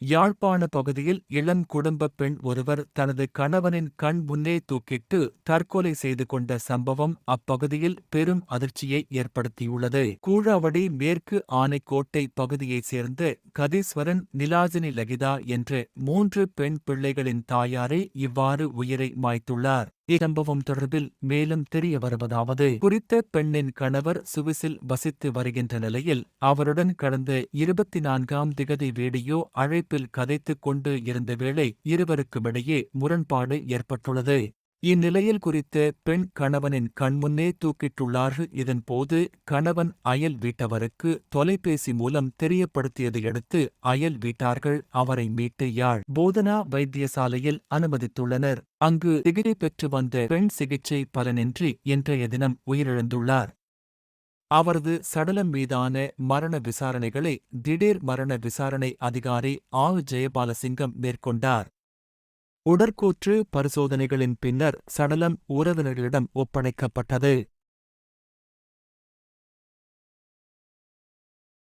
யாழ்ப்பாண பகுதியில் இளம் குடும்பப் பெண் ஒருவர் தனது கணவனின் கண் முன்னே தூக்கிட்டு தற்கொலை செய்து கொண்ட சம்பவம் அப்பகுதியில் பெரும் அதிர்ச்சியை ஏற்படுத்தியுள்ளது. கூழாவடி மேற்கு ஆனைக்கோட்டை பகுதியைச் சேர்ந்த கதீஸ்வரன் நிலாஜினி லகிதா என்ற மூன்று பெண் பிள்ளைகளின் தாயாரே இவ்வாறு உயிரை மாய்த்துள்ளார். இச்சம்பவம் தொடர்பில் மேலும் தெரிய வருவதாவது. குறித்த பெண்ணின் கணவர் சுவிசில் வசித்து வருகின்ற நிலையில் அவருடன் கடந்த இருபத்தி நான்காம் திகதி வீடியோ அழைப்பில் கதைத்துக் கொண்டு இருந்த வேளை இருவருக்குமிடையே முரண்பாடு ஏற்பட்டுள்ளது. இந்நிலையில் குறித்த பெண் கணவனின் கண்முன்னே தூக்கிட்டுள்ளார்கள். இதன்போது கணவன் அயல் வீட்டவருக்கு தொலைபேசி மூலம் தெரியப்படுத்தியதையடுத்து அயல் வீட்டார்கள் அவரை மீட்டு யாழ் போதனா வைத்தியசாலையில் அனுமதித்துள்ளனர். அங்கு சிகிச்சை பெற்று வந்த பெண் சிகிச்சை பலனின்றி இன்றைய தினம் உயிரிழந்துள்ளார். அவரது சடலம் மீதான மரண விசாரணைகளை திடீர் மரண விசாரணை அதிகாரி ஆ. ஜெயபாலசிங்கம் மேற்கொண்டார். உடற்கூற்று பரிசோதனைகளின் பின்னர் சடலம் உறவினர்களிடம் ஒப்படைக்கப்பட்டது.